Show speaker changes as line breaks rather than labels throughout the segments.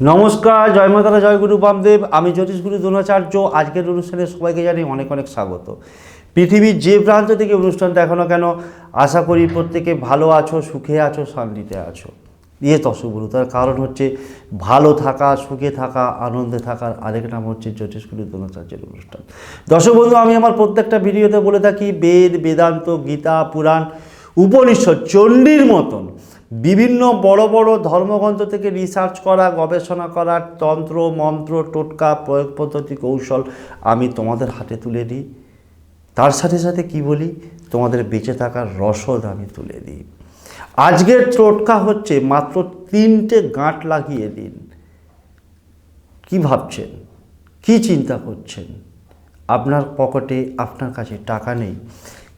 নমস্কার, জয় মাতারা জয় গুরু বামদেব। আমি জ্যোতিষ গুরু দ্রোণাচার্য। আজকের অনুষ্ঠানে সবাইকে জানি অনেক অনেক স্বাগত। পৃথিবীর যে প্রান্ত থেকে অনুষ্ঠান দেখো না কেন, আশা করি প্রত্যেকে ভালো আছো, সুখে আছো, শান্তিতে আছো। ইয়ে তসগুরু তার কারণ হচ্ছে ভালো থাকা, সুখে থাকা, আনন্দে থাকার আরেক নাম হচ্ছে জ্যোতিষ গুরু দ্রোণাচার্যের অনুষ্ঠান। দর্শক বন্ধু, আমি আমার প্রত্যেকটা ভিডিওতে বলে থাকি, বেদ, বেদান্ত, গীতা, পুরাণ, উপনিষদ, চণ্ডীর মতন বিভিন্ন বড় বড় ধর্মগ্রন্থ থেকে রিসার্চ করা, গবেষণা করা, তন্ত্র, মন্ত্র, টোটকা, প্রয়োগ পদ্ধতি, কৌশল আমি তোমাদের হাতে তুলে দিই। তার সাথে সাথে কি বলি? তোমাদের বেঁচে থাকার রসদ আমি তুলে দিই। আজকের টোটকা হচ্ছে মাত্র তিনটে গাঁট লাগিয়ে দিন। কি ভাবছেন? কি চিন্তা করছেন? আপনার পকেটে, আপনার কাছে টাকা নেই।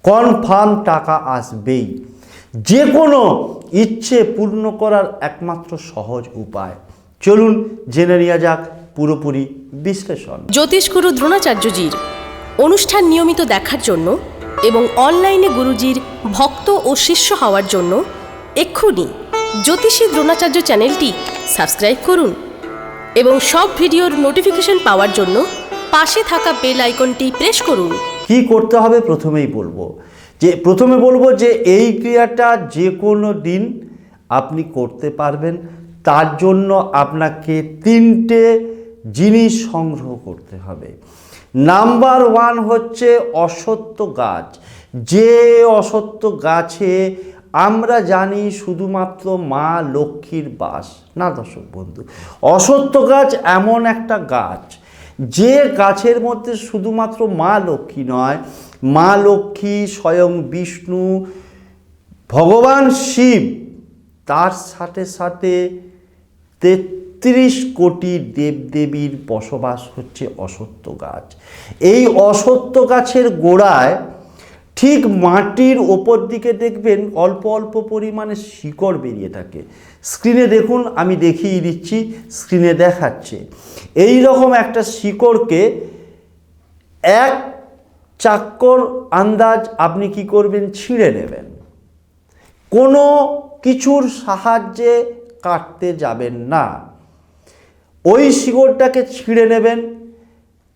কনফার্ম টাকা আসবেই। যে কোনো ইচ্ছে পূর্ণ করার একমাত্র সহজ উপায়। চলুন জেনে নেওয়া যাক পুরোপুরি বিশ্লেষণ।
জ্যোতিষগুরু দ্রোণাচার্যজির অনুষ্ঠান নিয়মিত দেখার জন্য এবং অনলাইনে গুরুজির ভক্ত ও শিষ্য হওয়ার জন্য এক্ষুনি জ্যোতিষী দ্রোণাচার্য চ্যানেলটি সাবস্ক্রাইব করুন এবং সব ভিডিওর নোটিফিকেশন পাওয়ার জন্য পাশে থাকা বেল আইকনটি প্রেস করুন।
কি করতে হবে প্রথমেই বলব। যে প্রথমে বলব যে এই ক্রিয়াটা যে কোনো দিন আপনি করতে পারবেন। তার জন্য আপনাকে তিনটে জিনিস সংগ্রহ করতে হবে। নাম্বার ওয়ান হচ্ছে অসত্য গাছ। যে অসত্য গাছে আমরা জানি শুধুমাত্র মা লক্ষ্মীর বাস, না দর্শক বন্ধু? অসত্য গাছ এমন একটা গাছ, যে গাছের মধ্যে শুধুমাত্র মা লক্ষ্মী নয় মা লক্ষ্মী স্বয়ং বিষ্ণু, ভগবান শিব, তার সাথে সাথে তেত্রিশ কোটি দেবদেবীর বসবাস হচ্ছে অসত্য গাছ। এই অসত্য গাছের গোড়ায় ঠিক মাটির ওপর দিকে দেখবেন অল্প অল্প পরিমাণে শিকড় বেরিয়ে থাকে। স্ক্রিনে দেখুন, আমি দেখিয়ে দিচ্ছি, স্ক্রিনে দেখাচ্ছে। এই রকম একটা শিকড়কে এক চাক্কর আন্দাজ আপনি কি করবেন? ছিঁড়ে নেবেন। কোনো কিছুর সাহায্যে কাটতে যাবেন না। ওই শিকড়টাকে ছিঁড়ে নেবেন।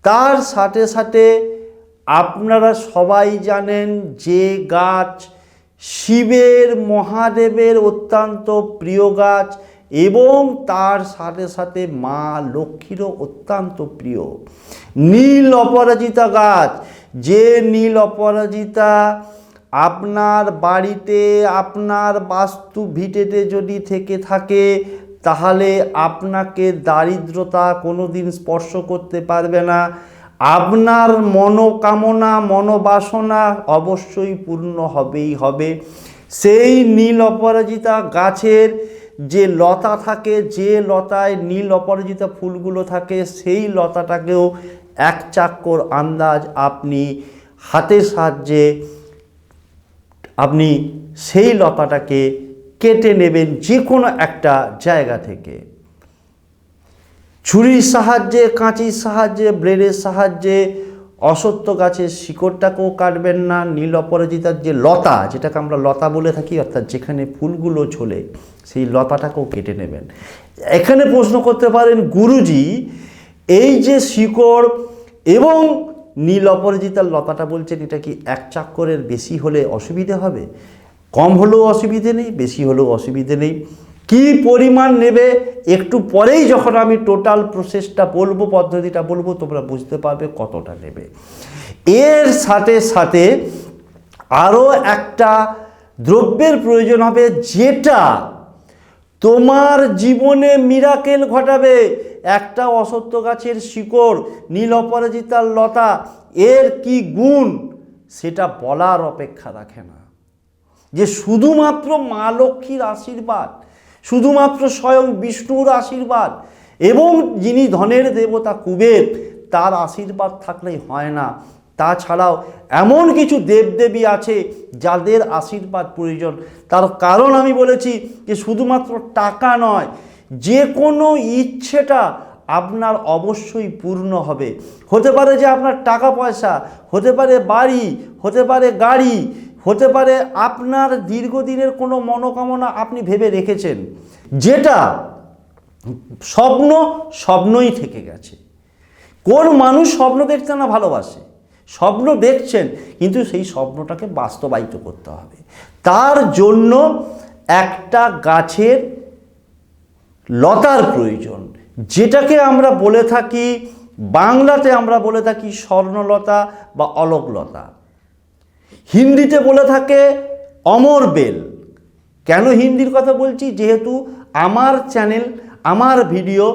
তার সাথে সাথে আপনারা সবাই জানেন যে গাছ শিবের, মহাদেবের অত্যন্ত প্রিয় গাছ এবং তার সাথে সাথে মা লক্ষ্মীরও অত্যন্ত প্রিয়। নীল অপরাজিতা গাছ যে নীল অপরাজিতা আপনার বাড়িতে, আপনার বাস্তু ভিটেতে যদি থেকে থাকে, তাহলে আপনাকে দারিদ্রতা কোনো দিন স্পর্শ করতে পারবে না। আপনার মনোকামনা, মনোবাসনা অবশ্যই পূর্ণ হবেই হবে। সেই নীল অপরাজিতা গাছের যে লতা থাকে, যে লতায় নীল অপরাজিতা ফুলগুলো থাকে, সেই লতাটাকেও এক চাক্কর আন্দাজ আপনি হাতের সাহায্যে আপনি সেই লতাটাকে কেটে নেবেন যে কোনো একটা জায়গা থেকে। ছুরির সাহায্যে, কাঁচির সাহায্যে, ব্লেডের সাহায্যে, অসত্য গাছের শিকড়টাকেও কাটবেন না। নীল অপরাজিতার যে লতা, যেটাকে আমরা লতা বলে থাকি, অর্থাৎ যেখানে ফুলগুলো ঝোলে, সেই লতাটাকেও কেটে নেবেন। এখানে প্রশ্ন করতে পারেন, গুরুজি এই যে শিকড় এবং নীল অপরাজিতার লতাটা বলছেন, এটা কি এক চাক্করের বেশি হলে অসুবিধে হবে? কম হলেও অসুবিধে নেই, বেশি হলেও অসুবিধে নেই। কি পরিমাণ নেবে? একটু পরেই যখন আমি টোটাল প্রসেসটা বলব, পদ্ধতিটা বলব, তোমরা বুঝতে পারবে কতটা নেবে। এর সাথে সাথে আরও একটা দ্রব্যের প্রয়োজন হবে, যেটা তোমার জীবনে মিরাকেল ঘটাবে। একটা অসত্য গাছের শিকড়, নীল অপরাজিতার লতা, এর কি গুণ? সেটা বলার অপেক্ষা রাখে না। যে শুধুমাত্র মা লক্ষ্মীর আশীর্বাদ, শুধুমাত্র স্বয়ং বিষ্ণুর আশীর্বাদ, এবং যিনি ধনের দেবতা কুবের, তার আশীর্বাদ থাকলেই হয় না। তাছাড়াও এমন কিছু দেবদেবী আছে যাদের আশীর্বাদ প্রয়োজন। তার কারণ আমি বলেছি যে শুধুমাত্র টাকা নয়, যে কোনো ইচ্ছেটা আপনার অবশ্যই পূর্ণ হবে। হতে পারে যে আপনার টাকা পয়সা, হতে পারে বাড়ি, হতে পারে গাড়ি, হতে পারে আপনার দীর্ঘদিনের কোনো মনোকামনা আপনি ভেবে রেখেছেন, যেটা স্বপ্ন স্বপ্নই থেকে গেছে। কোন মানুষ স্বপ্ন দেখতে না ভালোবাসে? স্বপ্ন দেখছেন, কিন্তু সেই স্বপ্নটাকে বাস্তবায়িত করতে হবে। তার জন্য একটা গাছের লতার প্রয়োজন। যেটাকে আমরা বলে থাকি, বাংলাতে আমরা বলে থাকি স্বর্ণলতা বা অলকলতা। হিন্দিতে বলে থাকে অমর বেল। কেন হিন্দির কথা বলছি? যেহেতু আমার চ্যানেল, আমার ভিডিও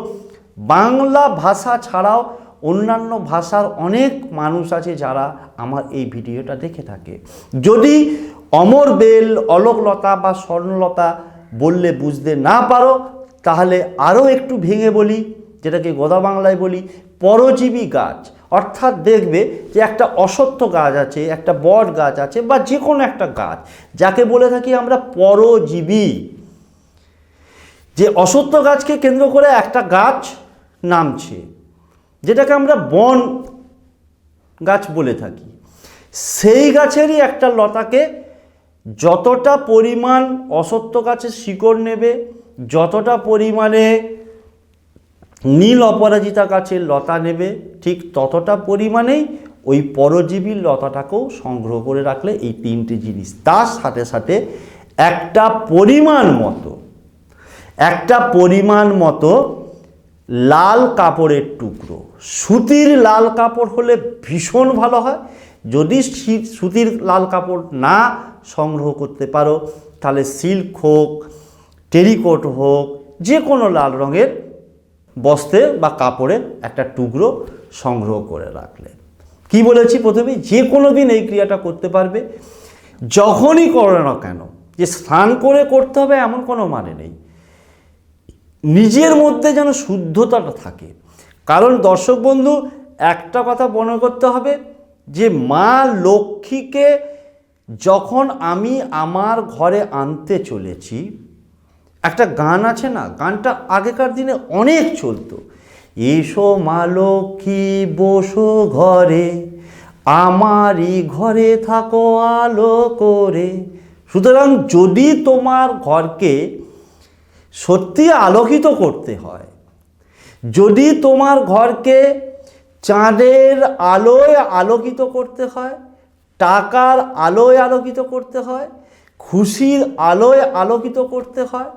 বাংলা ভাষা ছাড়াও অন্যান্য ভাষার অনেক মানুষ আছে যারা আমার এই ভিডিওটা দেখে থাকে। যদি অমর বেল, অলোকলতা বা স্বর্ণলতা বললে বুঝতে না পারো, তাহলে আরও একটু ভেঙে বলি, যেটাকে গোদা বাংলায় বলি, পরজীবী গাছ। অর্থাৎ দেখবে যে একটা অসত্য গাছ আছে, একটা বট গাছ আছে বা যে কোনো একটা গাছ, যাকে বলে থাকি আমরা পরজীবী। যে অসত্য গাছকে কেন্দ্র করে একটা গাছ নামছে। যেটাকে আমরা বন গাছ বলে থাকি। সেই গাছেরই একটা লতাকে যতটা পরিমাণ অসত্য গাছের শিকড় নেবে, যতটা পরিমাণে নীল অপরাজিতা গাছের লতা নেবে, ঠিক ততটা পরিমাণেই ওই পরজীবীর লতাটাকেও সংগ্রহ করে রাখলে এই তিনটি জিনিস। তার সাথে সাথে একটা পরিমাণ মতো, একটা পরিমাণ মতো লাল কাপড়ের টুকরো সুতির লাল কাপড় হলে ভীষণ ভালো হয়। যদি সুতির লাল কাপড় না সংগ্রহ করতে পারো, তাহলে সিল্ক হোক, টেরিকোট হোক যে কোনো লাল রঙের বস্ত্রে বা কাপড়ের একটা টুকরো সংগ্রহ করে রাখলে। কি বলেছি প্রথমে? যে কোনো দিন এই ক্রিয়াটা করতে পারবে। যখনই করো না কেন, যে স্নান করে করতে হবে এমন কোনো মানে নেই। নিজের মধ্যে যেন শুদ্ধতাটা থাকে। কারণ দর্শক বন্ধু, একটা কথা মনে করতে হবে যে মা লক্ষ্মীকে যখন আমি আমার ঘরে আনতে চলেছি, একটা গান আছে না, গানটা আগেকার দিনে অনেক চলতো। এসো মা লক্ষ্মী, বসো ঘরে, আমারই ঘরে থাকো আলো করে। সুতরাং যদি তোমার ঘরকে সত্যি আলোকিত করতে হয় যদি তোমার ঘরকে চাঁদের আলোয় আলোকিত করতে হয়, টাকার আলোয় আলোকিত করতে হয়, খুশির আলোয় আলোকিত করতে হয়,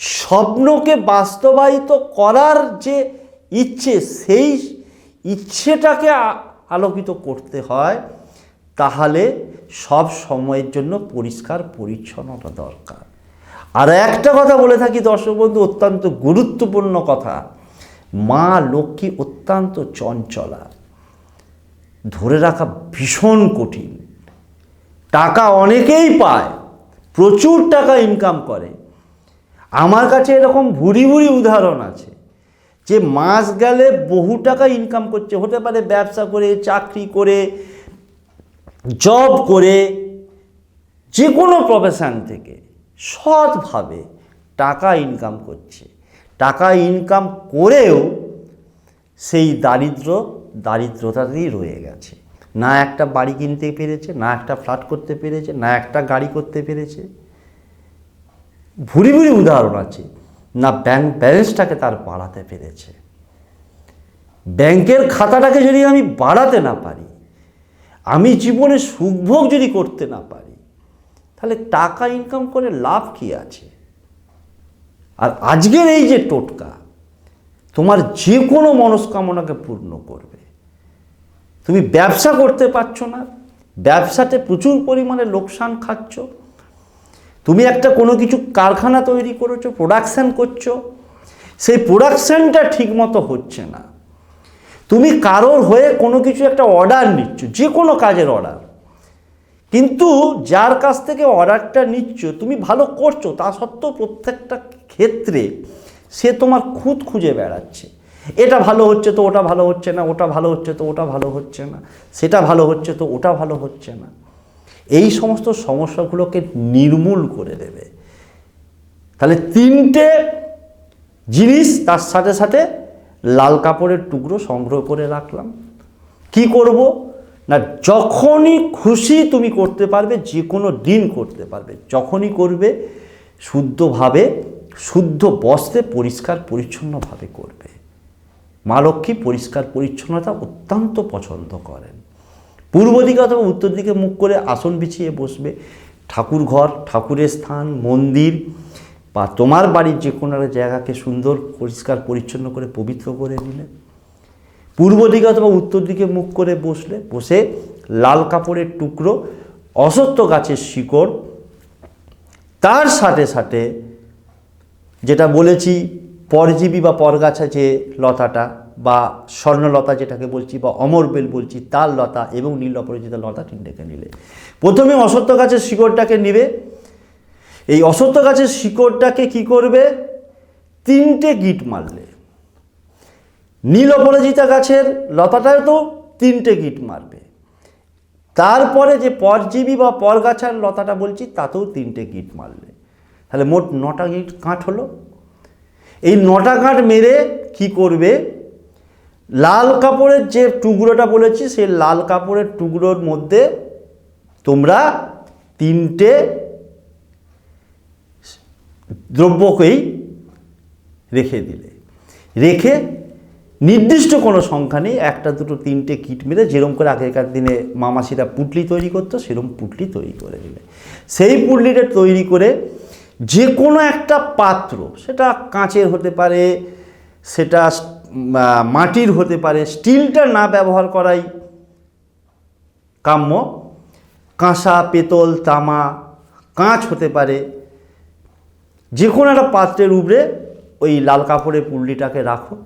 স্বপ্নকে বাস্তবায়িত করার যে ইচ্ছে, সেই ইচ্ছেটাকে আলোকিত করতে হয়, তাহলে সব সময়ের জন্য পরিষ্কার পরিচ্ছন্নতা দরকার। আর একটা কথা বলে থাকি, দর্শক বন্ধু, অত্যন্ত গুরুত্বপূর্ণ কথা। মা লক্ষ্মী অত্যন্ত চঞ্চলা। ধরে রাখা ভীষণ কঠিন। টাকা অনেকেই পায়, প্রচুর টাকা ইনকাম করে। আমার কাছে এরকম ভুরি ভুরি উদাহরণ আছে যে, মাস গেলে বহু টাকা ইনকাম করছে। হতে পারে ব্যবসা করে, চাকরি করে জব করে যে কোনো প্রফেশন থেকে। সৎভাবে টাকা ইনকাম করছে। টাকা ইনকাম করেও সেই দারিদ্র দারিদ্রতাতেই রয়ে গেছে। না একটা বাড়ি কিনতে পেরেছে, না একটা ফ্ল্যাট করতে পেরেছে, না একটা গাড়ি করতে পেরেছে। ভুরি ভুরি উদাহরণ আছে, না ব্যাংক ব্যালেন্সটাকে তার বাড়াতে পেরেছে। ব্যাংকের খাতাটাকে যদি আমি বাড়াতে না পারি, আমি জীবনে সুখভোগ যদি করতে না পারি তাহলে টাকা ইনকাম করে লাভ কি আছে? আর আজকের এই যে টোটকা, তোমার যে কোনো মনস্কামনাকে পূর্ণ করবে। তুমি ব্যবসা করতে পারছ না, ব্যবসাতে প্রচুর পরিমাণে লোকসান খাচ্ছ, তুমি একটা কোনো কিছু কারখানা তৈরি করেছ প্রোডাকশান করছ, সেই প্রোডাকশানটা ঠিকমতো হচ্ছে না। তুমি কারোর হয়ে কোনো কিছু একটা অর্ডার নিচ্ছ যে কোনো কাজের অর্ডার কিন্তু যার কাছ থেকে অর্ডারটা নিচ্ছ, তুমি ভালো করছ, তা সত্ত্বেও প্রত্যেকটা ক্ষেত্রে সে তোমার খুঁত খুঁজে বেড়াচ্ছে। এটা ভালো হচ্ছে তো ওটা ভালো হচ্ছে না, ওটা ভালো হচ্ছে তো ওটা ভালো হচ্ছে না, সেটা ভালো হচ্ছে তো ওটা ভালো হচ্ছে না। এই সমস্ত সমস্যাগুলোকে নির্মূল করে দেবে। তাহলে তিনটে জিনিস তার সাথে সাথে লাল কাপড়ের টুকরো সংগ্রহ করে রাখলাম। কি করব? না, যখনই খুশি তুমি করতে পারবে যে কোনো দিন করতে পারবে। যখনই করবে, শুদ্ধভাবে, শুদ্ধ বস্ত্রে পরিষ্কার পরিচ্ছন্নভাবে করবে। মা লক্ষ্মী পরিষ্কার পরিচ্ছন্নতা অত্যন্ত পছন্দ করেন। পূর্ব দিকে অথবা উত্তর দিকে মুখ করে আসন বিছিয়ে বসবে। ঠাকুর ঘর, ঠাকুরের স্থান, মন্দির, বা তোমার বাড়ির যে কোনো একটা জায়গাকে সুন্দর, পরিষ্কার, পরিচ্ছন্ন করে পবিত্র করে নিলে। পূর্ব দিকে অথবা উত্তর দিকে মুখ করে বসলে, বসে লাল কাপড়ের টুকরো, অসত্য গাছের শিকড়, তার সাথে সাথে যেটা বলেছি, পরজীবী বা পরগাছা যে লতাটা বা স্বর্ণলতা যেটাকে বলছি বা অমরবেল বলছি, তার লতা এবং নীল অপরাজিত লতা তিনটেকে নিলে। প্রথমে অসত্য গাছের শিকড়টাকে নিবে। এই অসত্য গাছের শিকড়টাকে কি করবে? তিনটে গিট মারলে। নীল অপরাজিতা গাছের লতাটায় তো তিনটে গিট মারবে। তারপরে যে পরজীবী বা পরগাছার লতাটা বলছি, তাতেও তিনটে গিট মারলে। তাহলে মোট নটা গিট কাঠ হলো। এই নটা কাঠ মেরে কি করবে? লাল কাপড়ের যে টুকরোটা বলেছি, সেই লাল কাপড়ের টুকরোর মধ্যে তোমরা তিনটে দ্রব্যকেই রেখে দিলে। রেখে নির্দিষ্ট কোনো সংখ্যা নেই, একটা, দুটো, তিনটে কিট মেরে যেরকম করে আগেকার দিনে মামাসিরা পুটলি তৈরি করতো সেরকম পুটলি তৈরি করে দিলে। সেই পুটলিটা তৈরি করে যে কোনো একটা পাত্র, সেটা কাঁচের হতে পারে, সেটা মাটির হতে পারে, স্টিলটা না ব্যবহার করাই কাম্য। কাঁসা, পেতল, তামা, কাঁচ হতে পারে। যে কোনো একটা পাত্রের উপরে ওই লাল কাপড়ের পুল্লিটাকে রাখো।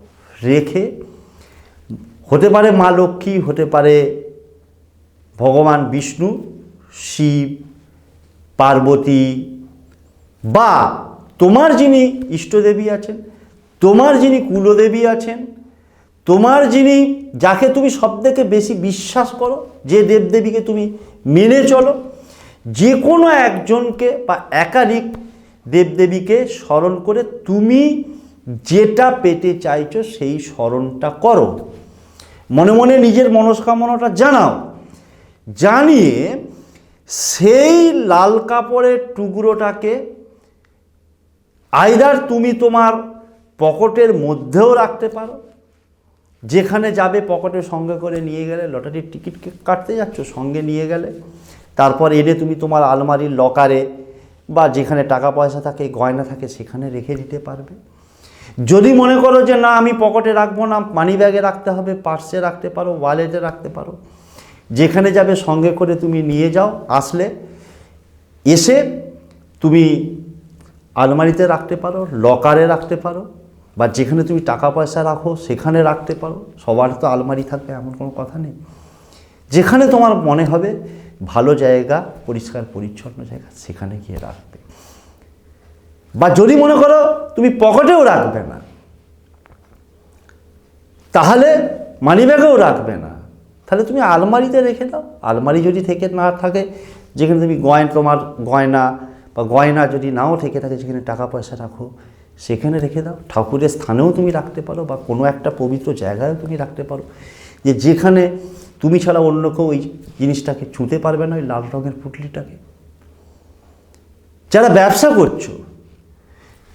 রেখে হতে পারে মা লক্ষ্মী, হতে পারে ভগবান বিষ্ণু, শিব, পার্বতী বা তোমার যিনি ইষ্টদেবী আছেন, তোমার যিনি কুলদেবী আছেন, তোমার যিনি যাকে তুমি সবথেকে বেশি বিশ্বাস করো, যে দেবদেবীকে তুমি মেনে চলো, যে কোনো একজনকে বা একাধিক দেবদেবীকে স্মরণ করে তুমি যেটা পেতে চাইছো সেই স্মরণটা করো। মনে মনে নিজের মনস্কামনাটা জানাও। জানিয়ে সেই লাল কাপড়ের টুকরোটাকে আইদার তুমি তোমার পকেটের মধ্যেও রাখতে পারো। যেখানে যাবে পকেটের সঙ্গে করে নিয়ে গেলে, লটারির টিকিট কাটতে যাচ্ছ, সঙ্গে নিয়ে গেলে। তারপর এনে তুমি তোমার আলমারির লকারে বা যেখানে টাকা পয়সা থাকে, গয়না থাকে, সেখানে রেখে দিতে পারবে। যদি মনে করো যে না, আমি পকেটে রাখব না মানি ব্যাগে রাখতে হবে পার্সে রাখতে পারো ওয়ালেটে রাখতে পারো, যেখানে যাবে সঙ্গে করে তুমি নিয়ে যাও, আসলে এসে তুমি আলমারিতে রাখতে পারো লকারে রাখতে পারো, বা যেখানে তুমি টাকা পয়সা রাখো, সেখানে রাখতে পারো, সবার তো আলমারি থাকবে, এমন কোনো কথা নেই। যেখানে তোমার মনে হবে, ভালো জায়গা, পরিষ্কার, পরিচ্ছন্ন জায়গা, সেখানে গিয়ে রাখবে। বা যদি মনে করো তুমি পকেটেও রাখবে না, তাহলে মানিব্যাগেও রাখবে না। তাহলে তুমি আলমারিতে রেখে দাও। আলমারি যদি থেকে না থাকে, যেখানে তুমি গয়না তোমার গয়না বা গয়না যদি নাও থেকে থাকে, যেখানে টাকা পয়সা রাখো, সেখানে রেখে দাও। ঠাকুরের স্থানেও তুমি রাখতে পারো বা কোনো একটা পবিত্র জায়গায়ও তুমি রাখতে পারো। যে যেখানে তুমি ছাড়া অন্য কেউ ওই জিনিসটাকে ছুঁতে পারবে না, ওই লাল রঙের পুটলিটাকে। যারা ব্যবসা করছ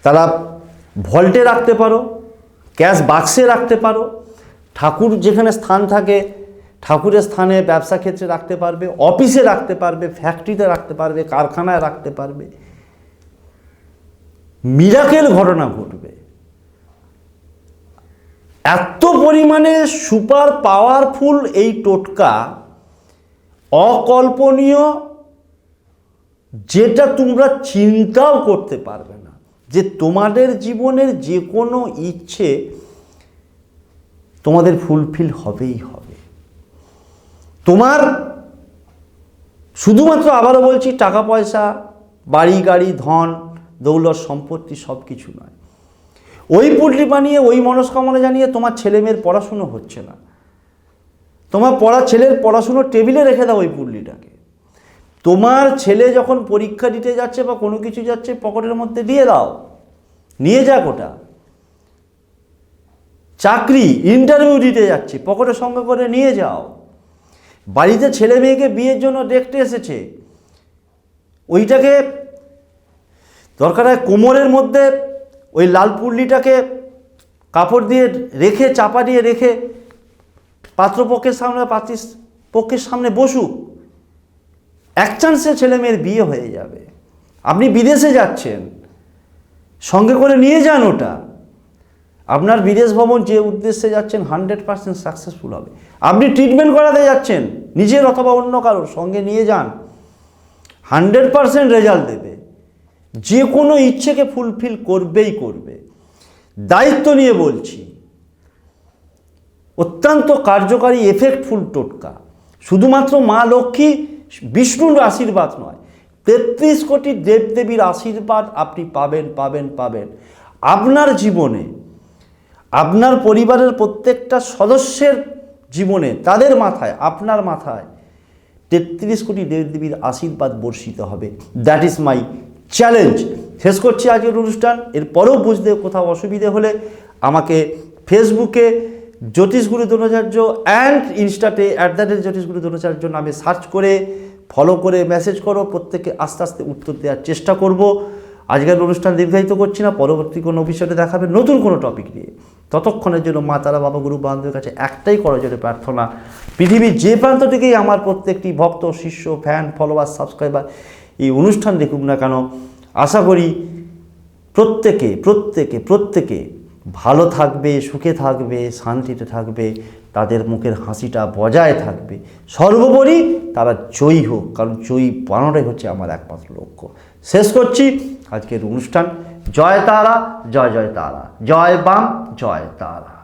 তারা ভল্টে রাখতে পারো, ক্যাশ বাক্সে রাখতে পারো, ঠাকুর যেখানে স্থান থাকে, ঠাকুরের স্থানে ব্যবসা ক্ষেত্রে রাখতে পারবে, অফিসে রাখতে পারবে, ফ্যাক্টরিতে রাখতে পারবে, কারখানায় রাখতে পারবে। মিরাকেল ঘটনা ঘটবে। এত পরিমাণে সুপার পাওয়ারফুল এই টোটকা অকল্পনীয়, যেটা তোমরা চিন্তাও করতে পারবে যে তোমাদের জীবনের যে কোনো ইচ্ছে তোমাদের ফুলফিল হবেই হবে। তোমার শুধুমাত্র আবারও বলছি, টাকা, পয়সা, বাড়ি, গাড়ি, ধন, দৌলত, সম্পত্তি সব কিছু নয়। ওই পুটলি বানিয়ে, ওই মনস্কামনা জানিয়ে তোমার ছেলে মেয়ের পড়াশুনো হচ্ছে না। তোমার পড়া, ছেলের পড়াশুনো টেবিলে রেখে দাও ওই পুটলিটাকে তোমার ছেলে যখন পরীক্ষা দিতে যাচ্ছে বা কোনো কিছু যাচ্ছে, পকেটের মধ্যে দিয়ে দাও। নিয়ে যাক ওটা। চাকরি ইন্টারভিউ দিতে যাচ্ছে, পকেটের সঙ্গে করে নিয়ে যাও। বাড়িতে ছেলে মেয়েকে বিয়ের জন্য দেখতে এসেছে। ওইটাকে দরকার হয় কোমরের মধ্যে ওই লাল পুল্লিটাকে কাপড় দিয়ে রেখে, চাপা দিয়ে রেখে পাত্রপক্ষের সামনে পাত্রী পক্ষের সামনে বসুক। এক চান্সে ছেলে মেয়ের বিয়ে হয়ে যাবে। আপনি বিদেশে যাচ্ছেন, সঙ্গে করে নিয়ে যান ওটা। আপনার বিদেশ ভ্রমণ যে উদ্দেশ্যে যাচ্ছেন হান্ড্রেড পার্সেন্ট সাকসেসফুল হবে। আপনি ট্রিটমেন্ট করাতে যাচ্ছেন, নিজের অথবা অন্য কারোর সঙ্গে নিয়ে যান। হান্ড্রেড পার্সেন্ট রেজাল্ট দেবে। যে কোনো ইচ্ছেকে ফুলফিল করবেই করবে। দায়িত্ব নিয়ে বলছি। অত্যন্ত কার্যকারী এফেক্টফুল টোটকা। শুধুমাত্র মা লক্ষ্মী বিষ্ণুর আশীর্বাদ নয়। তেত্রিশ কোটি দেবদেবীর আশীর্বাদ আপনি পাবেন পাবেন পাবেন। আপনার জীবনে, আপনার পরিবারের প্রত্যেকটা সদস্যের জীবনে, তাদের মাথায়, আপনার মাথায় তেত্রিশ কোটি দেবদেবীর আশীর্বাদ বর্ষিত হবে। দ্যাট ইজ মাই চ্যালেঞ্জ শেষ করছি আজকের অনুষ্ঠান। এরপরেও বুঝতে কোথাও অসুবিধে হলে আমাকে ফেসবুকে Jyotishguru Dronacharya and ইনস্টাতে at the rate Jyotishguru Dronacharya নামে সার্চ করে ফলো করে মেসেজ করো প্রত্যেকে আস্তে আস্তে উত্তর দেওয়ার চেষ্টা করব। আজকের অনুষ্ঠান দীর্ঘায়িত করছি না, পরবর্তী কোনো বিষয়ে দেখাবে নতুন কোনো টপিক নিয়ে। ততক্ষণের জন্য মা, তারা, বাবা, গুরু, বান্ধবের কাছে একটাই করার জন্য প্রার্থনা, পৃথিবীর যে প্রান্ত থেকেই আমার প্রত্যেকটি ভক্ত, শিষ্য ফ্যান ফলোয়ার সাবস্ক্রাইবার এই অনুষ্ঠান দেখুক না কেন, আশা করি প্রত্যেকে প্রত্যেকে প্রত্যেকে ভালো থাকবে, সুখে থাকবে, শান্তিতে থাকবে, তাদের মুখের হাসিটা বজায় থাকবে। সর্বোপরি তারা জয়ী হোক, কারণ জয়ী বানানোটাই হচ্ছে আমার একমাত্র লক্ষ্য। শেষ করছি আজকের অনুষ্ঠান। জয় তারা, জয় জয় তারা। জয় বাম, জয় তারা।